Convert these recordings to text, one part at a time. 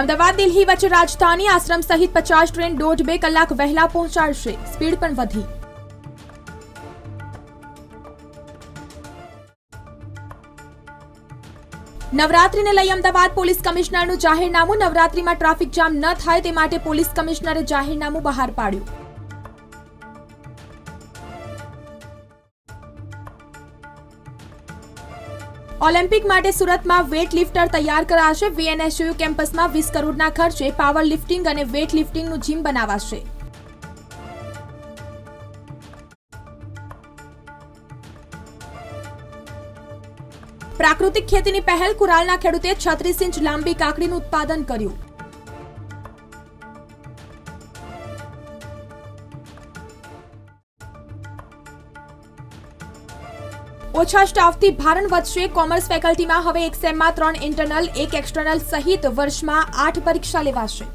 અમદાવાદ, દિલ્હી વચ્ચે રાજધાની આશ્રમ સહિત પચાસ ટ્રેન દોઢ બે કલાક વહેલા પહોંચાડશે. સ્પીડ પણ વધી. નવરાત્રીને લઈ અમદાવાદ પોલીસ કમિશનરનું જાહેરનામું. નવરાત્રીમાં ટ્રાફિક જામ ન થાય તે માટે પોલીસ કમિશનરે જાહેરનામું બહાર પાડ્યું. ઓલિમ્પિક માટે સુરતમાં વેટ લિફ્ટર તૈયાર કરાશે. વીએનએસયુ કેમ્પસમાં વીસ કરોડના ખર્ચે પાવર લિફ્ટિંગ અને વેટ લિફ્ટિંગનું જીમ બનાવાશે. પ્રાકૃતિક ખેતીની પહેલ કુરાલના ખેડૂતે છત્રીસ ઇંચ લાંબી કાકડીનું ઉત્પાદન કર્યું. ઓછા સ્ટાફથી ભારણ વધશે. કોમર્સ ફેકલ્ટીમાં હવે એક સેમમાં ત્રણ ઇન્ટરનલ એક એક્સટર્નલ સહિત વર્ષમાં આઠ પરીક્ષા લેવાશે.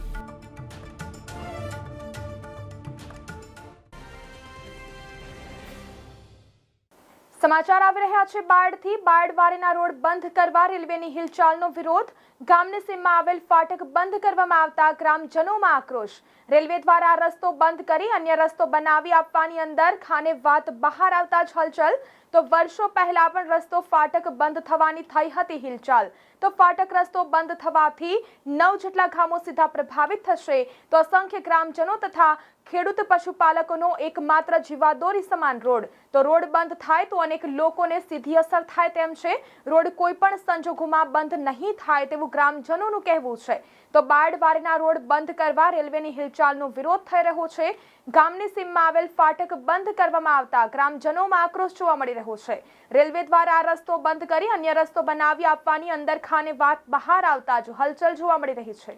સમાચાર આવી રહ્યા છે બાયડથી. બાયડવારીના રોડ બંધ કરવા રેલવેની હિલચાલનો વિરોધ. ગામની સીમમાં આવેલ ફાટક બંધ કરવામાં આવતા ગ્રામજનોમાં આક્રોશ. રેલવે દ્વારા રસ્તો બંધ કરી અન્ય રસ્તો બનાવી આપવાની અંદર ખાને વાત બહાર આવતા જ હલચલ. તો વર્ષો પહેલા પણ રસ્તો ફાટક બંધ થવાની થઈ હતી હિલચાલ. તો ફાટક રસ્તો બંધ થવાથી નવ જેટલા ગામો સીધા પ્રભાવિત થશે. તો અસંખ્ય ગ્રામજનો તથા ખેડૂત પશુપાલકોનો એકમાત્ર જીવાદોરી સમાન રોડ. તો રોડ બંધ થાય તો અનેક લોકોને સીધી અસર થાય તેમ છે. રોડ કોઈ પણ સંજોગોમાં બંધ નહીં થાય તેવું ગ્રામજનોનું કહેવું છે. તો બાળવારીના રોડ બંધ કરવા રેલવેની હિલચાલનો વિરોધ થઈ રહ્યો છે. ગામની સીમમાં આવેલ ફાટક બંધ કરવામાં આવતા ગ્રામજનોમાં આક્રોશ જોવા મળી રહ્યો છે. રેલવે દ્વારા આ રસ્તો બંધ કરી અન્ય રસ્તો બનાવી આપવાની અંદર ખાને વાત બહાર આવતા જ હલચલ જોવા મળી રહી છે.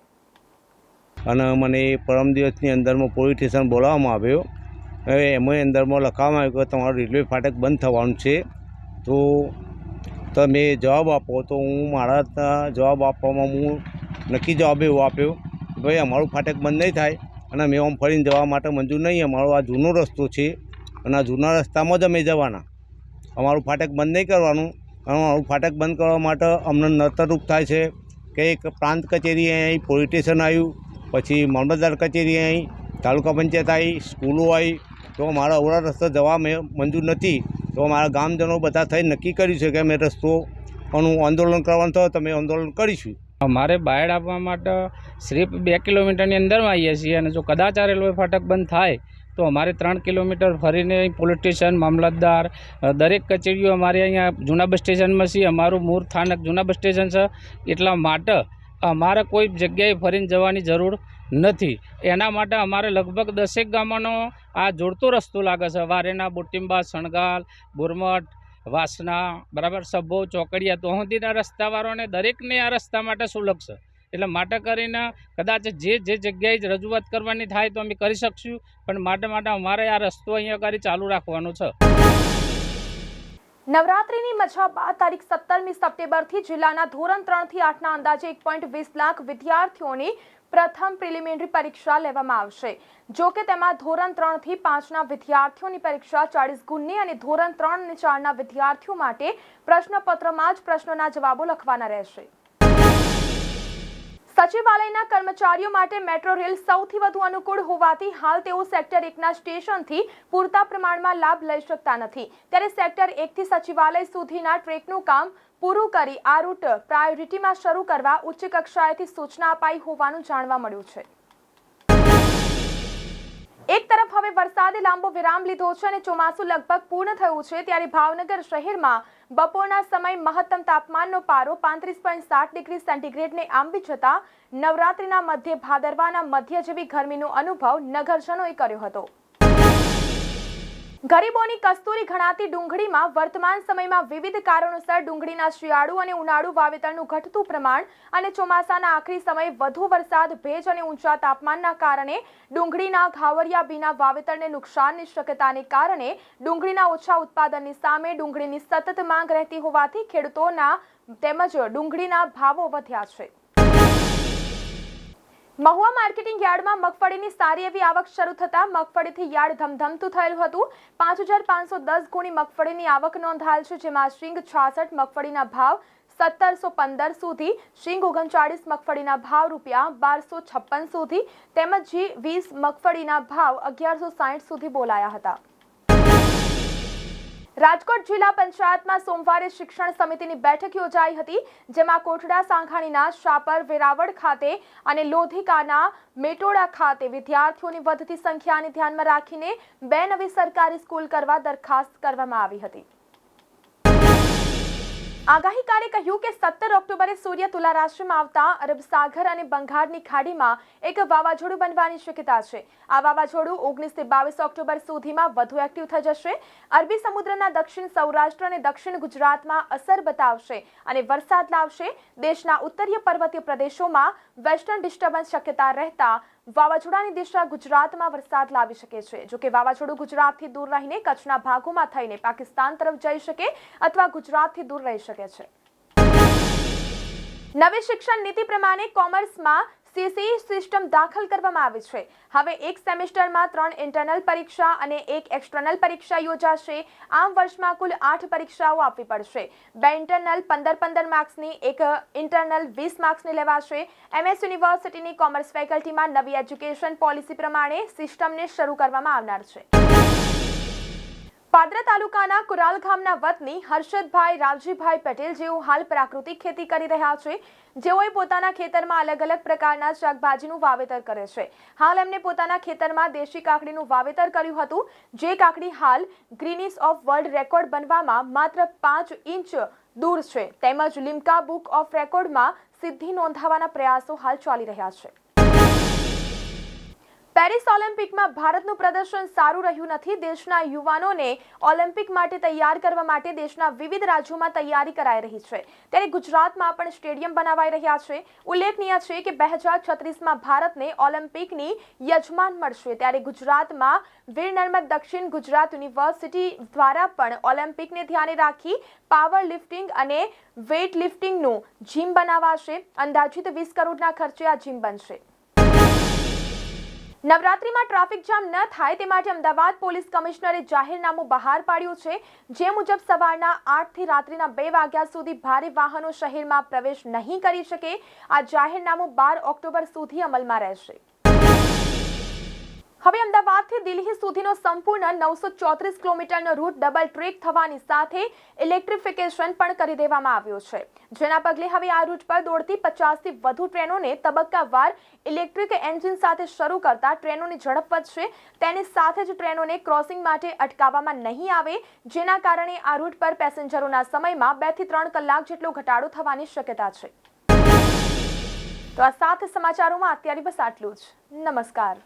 અને મને પરમ દિવસની અંદરમાં પોલીસ સ્ટેશન બોલાવવામાં આવ્યો. હવે એમાં અંદરમાં લખવામાં આવ્યું કે તમારું રેલવે ફાટક બંધ થવાનું છે. તો તમે જવાબ આપો. તો હું મારા જવાબ આપવામાં હું નક્કી જવાબ એવો આપ્યો કે ભાઈ અમારું ફાટક બંધ નહીં થાય અને અમે આમ ફરીને જવા માટે મંજૂર નહીં. અમારો આ જૂનો રસ્તો છે અને આ જૂના રસ્તામાં જ અમે જવાના. અમારું ફાટક બંધ નહીં કરવાનું. અને અમારું ફાટક બંધ કરવા માટે અમને નતરરૂપ થાય છે કે એક પ્રાંત કચેરી અહીં પોલીસ સ્ટેશન આવ્યું. પછી મામલતદાર કચેરી અહીં તાલુકા પંચાયત આવી સ્કૂલો આવી તો મારા અવરા રસ્તા જવા મેં મંજૂર નથી. તો મારા ગામજનો બધા થઈ નક્કી કર્યું છે કે અમે હું આંદોલન કરવાનું થયો તો અમે આંદોલન કરીશું. અમારે બાયડ આપવા માટે સિર્ફ બે કિલોમીટરની અંદરમાં આવીએ છીએ અને જો કદાચ આ રેલવે ફાટક બંધ થાય, તો અમારે ત્રણ કિલોમીટર ફરીને પોલીસ સ્ટેશન, મામલતદાર દરેક કચેરીઓ અમારે અહીંયા જૂના બસ સ્ટેશનમાં છે. અમારું મૂળ સ્થાનક જૂના બસ સ્ટેશન છે. એટલા માટે અમારે કોઈ જગ્યાએ ફરીને જવાની જરૂર નથી. એના માટે અમારે લગભગ દસેક ગામોનો આ જોડતો રસ્તો લાગે છે. વારેના, બોટિંબા, શણગાલ બુરમઠ વાસના બરાબર સભો ચોકડિયા તો સુધીના રસ્તાવાળાને દરેકને આ રસ્તા માટે સુલભ છે. એટલે માટે કરીને કદાચ જે જે જગ્યાએ જ રજૂઆત કરવાની થાય તો અમે કરી શકશું, પણ માટે માટે અમારે આ રસ્તો અહીંયા કરી ચાલુ રાખવાનો છે. નવરાત્રીની મજા બાદ તારીખ સત્તરમી સપ્ટેમ્બરથી જિલ્લાના ધોરણ ત્રણથી આઠના અંદાજે એક પોઈન્ટ વીસ લાખ વિદ્યાર્થીઓની પ્રથમ પ્રિલિમિનરી પરીક્ષા લેવામાં આવશે. જો કે તેમાં ધોરણ ત્રણથી પાંચના વિદ્યાર્થીઓની પરીક્ષા, ચાળીસ ગુણની અને ધોરણ ત્રણ અને ચારના વિદ્યાર્થીઓ માટે પ્રશ્નપત્રમાં જ પ્રશ્નોના જવાબો લખવાના રહેશે. સચિવાલયના કર્મચારીઓ માટે મેટ્રો રેલ સૌથી વધુ અનુકૂળ હોવાથી હાલ તેઓ સેક્ટર એકના સ્ટેશનથી પૂરતા પ્રમાણમાં લાભ લઈ શકતા નથી. ત્યારે સેક્ટર એકથી સચિવાલય સુધીના ટ્રેકનું કામ પૂરું કરી આ રૂટ પ્રાયોરિટીમાં શરૂ કરવા ઉચ્ચ કક્ષાએથી સૂચના અપાઈ હોવાનું જાણવા મળ્યું છે. એક તરફ હવે વરસાદે લાંબો વિરામ લીધો છે અને ચોમાસું લગભગ પૂર્ણ થયું છે, ત્યારે ભાવનગર શહેરમાં બપોરના સમય મહત્તમ તાપમાનનો પારો પાંત્રીસ પોઈન્ટ સાત ડિગ્રી સેન્ટીગ્રેડને આંબી જતા નવરાત્રીના મધ્ય ભાદરવાના મધ્ય જેવી ગરમીનો અનુભવ નગરજનોએ કર્યો હતો. ગરીબોની કસ્તુરી ગણાતી ડુંગળીમાં વર્તમાન સમયમાં વિવિધ કારણોસર ડુંગળીના શિયાળુ અને ઉનાળુ વાવેતરનું ઘટતું પ્રમાણ અને ચોમાસાના આખરી સમયે વધુ વરસાદ, ભેજ અને ઊંચા તાપમાનના કારણે ડુંગળીના ઘાવરિયા બીના વાવેતરને નુકસાનની શક્યતાને કારણે ડુંગળીના ઓછા ઉત્પાદનની સામે ડુંગળીની સતત માંગ રહેતી હોવાથી ખેડૂતોના તેમજ ડુંગળીના ભાવો વધ્યા છે. મહુવા માર્કેટિંગ યાર્ડમાં મગફળીની સારી એવી આવક શરૂ થતાં મગફળીથી યાર્ડ ધમધમતું થયેલું હતું. પાંચ હજાર પાંચસો દસ ગુણી મગફળીની આવક નોંધાયેલ છે, જેમાં શ્રીંગ છાસઠ મગફળીના ભાવ સત્તરસો પંદર સુધી શ્રીંગ ઓગણચાળીસ મગફળીના ભાવ રૂપિયા બારસો છપ્પન સુધી, તેમજ જી વીસ મગફળીના ભાવ અગિયારસો સાઠ સુધી બોલાયા હતા. રાજકોટ જિલ્લા પંચાયતમાં સોમવારે શિક્ષણ સમિતિની બેઠક યોજાઈ હતી, જેમાં કોટડા સાંખાણીના શાપર, વેરાવળ ખાતે અને લોધિકાના મેટોડા ખાતે વિદ્યાર્થીઓની વધતી સંખ્યાને ધ્યાનમાં રાખીને બે નવી સરકારી સ્કૂલ કરવા દરખાસ્ત કરવામાં આવી હતી. આગાહીકારે કહ્યું કે સત્તર ઓક્ટોબરે સૂર્ય તુલા રાશિમાં આવતા અરબ સાગર અને બંગાળની ખાડીમાં એક વાવાઝોડું બનવાની શક્યતા છે. આ વાવાઝોડું ઓગણીસથી બાવીસ ઓક્ટોબર સુધીમાં વધુ એક્ટિવ થઈ જશે. અરબી સમુદ્રના દક્ષિણ સૌરાષ્ટ્ર અને દક્ષિણ ગુજરાતમાં અસર બતાવશે અને વરસાદ લાવશે. દેશના ઉત્તરીય પર્વતીય પ્રદેશોમાં વેસ્ટર્ન ડિસ્ટર્બન્સ શક્યતા રહેતા વાવાઝોડાની દિશા ગુજરાતમાં વરસાદ લાવી શકે છે. જો કે વાવાઝોડું ગુજરાતથી દૂર રહીને કચ્છના ભાગોમાં થઈને પાકિસ્તાન તરફ જઈ શકે અથવા ગુજરાતથી દૂર રહી શકે છે. નવી શિક્ષણ નીતિ પ્રમાણે કોમર્સમાં સીસી સિસ્ટમ દાખલ કરવામાં આવી છે. હવે એક સેમેસ્ટરમાં ત્રણ ઇન્ટરનલ પરીક્ષા અને એક એક્સટર્નલ પરીક્ષા યોજાશે. આમ વર્ષમાં કુલ આઠ પરીક્ષાઓ આપવી પડશે. બે ઇન્ટરનલ પંદર પંદર માર્ક્સની, એક ઇન્ટરનલ વીસ માર્ક્સની લેવાશે. એમએસ યુનિવર્સિટીની કોમર્સ ફેકલ્ટીમાં નવી એજ્યુકેશન પોલિસી પ્રમાણે સિસ્ટમને શરૂ કરવામાં આવનાર છે. પાદરા તાલુકાના કુરાલ ગામના વતની હર્ષદભાઈ રાવજીભાઈ પટેલ જેઓ હાલ પ્રાકૃતિક ખેતી કરી રહ્યા છે, જેઓએ પોતાના ખેતરમાં અલગ અલગ પ્રકારના શાકભાજીનું વાવેતર કરે છે. હાલ એમને પોતાના ખેતરમાં દેશી કાકડીનું વાવેતર કર્યું હતું, જે કાકડી હાલ ગ્રીનિસ ઓફ વર્લ્ડ રેકોર્ડ બનવામાં માત્ર પાંચ ઇંચ દૂર છે. તેમજ લિમ્કા બુક ઓફ રેકોર્ડમાં સિદ્ધિ નોંધાવવાના પ્રયાસો હાલ ચાલી રહ્યા છે. પેરિસ ઓલિમ્પિકમાં ભારતનું પ્રદર્શન સારું રહ્યું નથી. દેશના યુવાનોને ઓલિમ્પિક માટે તૈયાર કરવા માટે દેશના વિવિધ રાજ્યોમાં તૈયારી કરાઈ રહી છે. ત્યારે ગુજરાતમાં પણ સ્ટેડિયમ બનાવાઈ રહ્યા છે. ઉલ્લેખનીય છે કે બે હજાર છત્રીસમાં ભારતને ઓલિમ્પિકની યજમાન મળશે. ત્યારે ગુજરાતમાં વીર નર્મદ દક્ષિણ ગુજરાત યુનિવર્સિટી દ્વારા પણ ઓલિમ્પિકને ધ્યાને રાખી પાવર લિફ્ટિંગ અને વેઇટ લિફ્ટિંગનું જીમ બનાવાશે. અંદાજિત વીસ કરોડના ખર્ચે આ જીમ બનશે. નવરાત્રીમાં ટ્રાફિક જામ ન થાય તે માટે અમદાવાદ પોલીસ કમિશનરે જાહેરનામું બહાર પાડ્યું છે, જે મુજબ સવારના આઠથી રાત્રિના બે વાગ્યા સુધી ભારે વાહનો શહેરમાં પ્રવેશ નહીં કરી શકે. આ જાહેરનામું બાર ઓક્ટોબર સુધી અમલમાં રહેશે. હવે અમદાવાદથી દિલ્હી સુધીનો સંપૂર્ણ નવસો ચોત્રીસ કિલોમીટરનો રૂટ ડબલ ટ્રેક થવાની સાથે ઇલેક્ટ્રિફિકેશન પણ કરી દેવામાં આવ્યો છે. જેના પગલે હવે આ રૂટ પર દોડતી પચાસથી વધુ ટ્રેનોને તબક્કાવાર ઇલેક્ટ્રિક એન્જિન સાથે શરૂ કરતા ટ્રેનોની ઝડપ વધશે. તેની સાથે જ ટ્રેનોને ક્રોસિંગ માટે અટકાવવામાં નહીં આવે, જેના કારણે આ રૂટ પર પેસેન્જરોના સમયમાં બેથી ત્રણ કલાક જેટલો ઘટાડો થવાની શક્યતા છે. તો આ સાત સમાચારોમાં અત્યારે બસ આટલું જ. નમસ્કાર.